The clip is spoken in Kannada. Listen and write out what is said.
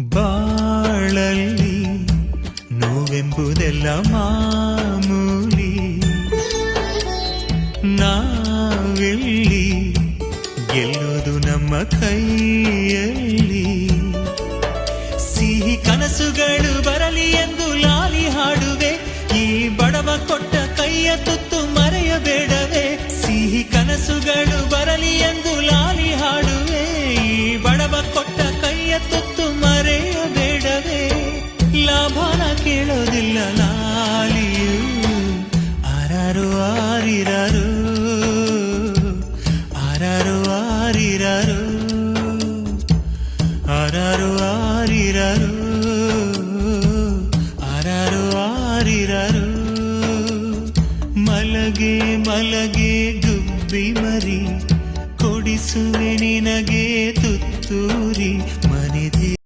ಬಾಳಲ್ಲಿ ನೋವೆಂಬುದೆಲ್ಲ ಮಾಮೂಲಿ. ನಾವೆಲ್ಲಿ ಗೆಲ್ಲೋದು ನಮ್ಮ ಕೈಯಲ್ಲಿ. ಸಿಹಿ ಕನಸುಗಳು ಬರಲಿ ಎಂದು ಲಾಲಿ ಹಾಡುವೆ. ಈ ಬಡವ ಕೊಟ್ಟ ಕೈಯ ತುತ್ತು ಮರೆಯಬೇಡವೆ. ಸಿಹಿ ಕನಸುಗಳು ಬರಲಿ ಎಂದು ಲಾಲಿ ಹಾಡುವೆ. ಈ ಬಡವ ಕೊಟ್ಟ ಲಾಭನ ಕೇಳೋದಿಲ್ಲ ಲಾಲಿಯು ಆರಾರು ಆರಿರಾರು. ಆರಾರು ಆರಿರಾರು. ಆರಾರು ಆರಿರಾರು. ಆರಾರು ಆರಿರಾರು. ಮಲಗೆ ಮಲಗೆ ಗುಬ್ಬಿ ಮರಿ. ಕೊಡಿಸುವೆ ನಿನಗೆ